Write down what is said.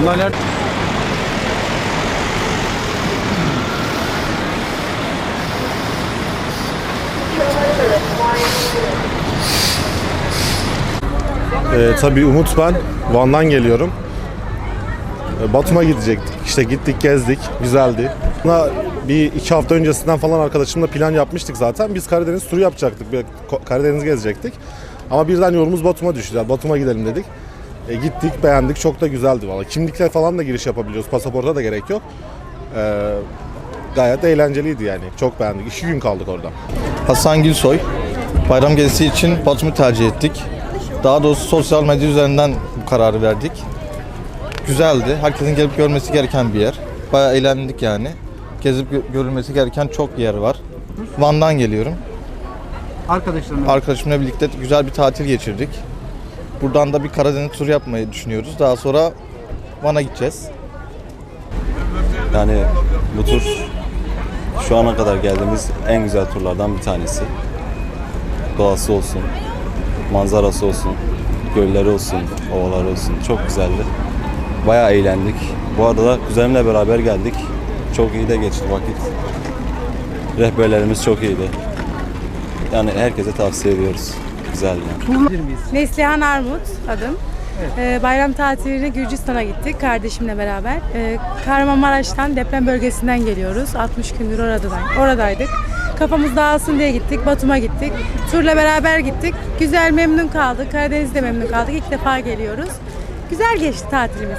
Bunlar Ee, tabii Umut ben. Van'dan geliyorum. Ee, Batum'a gidecektik. İşte gittik gezdik. Güzeldi. Buna bir iki hafta öncesinden falan arkadaşımla plan yapmıştık zaten. Biz Karadeniz turu yapacaktık. Bir Karadeniz gezecektik. Ama birden yolumuz Batum'a düştü. Yani Batum'a gidelim dedik. E, gittik beğendik. Çok da güzeldi valla. Kimlikle falan da giriş yapabiliyoruz. Pasaporta da gerek yok. Ee, gayet eğlenceliydi yani. Çok beğendik. İki gün kaldık orada. Hasan Gülsoy. Bayram gezisi için Batum'u tercih ettik. Daha doğrusu sosyal medya üzerinden bu kararı verdik. Güzeldi. Herkesin gelip görmesi gereken bir yer. Bayağı eğlendik yani. Gezip gö- görülmesi gereken çok yer var. Van'dan geliyorum. Arkadaşlarına. Arkadaşımla birlikte güzel bir tatil geçirdik. Buradan da bir Karadeniz turu yapmayı düşünüyoruz. Daha sonra Van'a gideceğiz. Yani bu tur şu ana kadar geldiğimiz en güzel turlardan bir tanesi. Doğası olsun, manzarası olsun, gölleri olsun, ovaları olsun. Çok güzeldi. Bayağı eğlendik. Bu arada da kuzenimle beraber geldik. Çok iyi de geçti vakit. Rehberlerimiz çok iyiydi. Yani herkese tavsiye ediyoruz. Güzeldi. Neslihan Armut adım. Ee, bayram tatiline Gürcistan'a gittik kardeşimle beraber. Ee, Kahramanmaraş'tan deprem bölgesinden geliyoruz. 60 gündür oradadan, oradaydık. Kafamız dağılsın diye gittik. Batum'a gittik. Turla beraber gittik. Güzel memnun kaldık. Karadeniz'de memnun kaldık. İlk defa geliyoruz. Güzel geçti tatilimiz.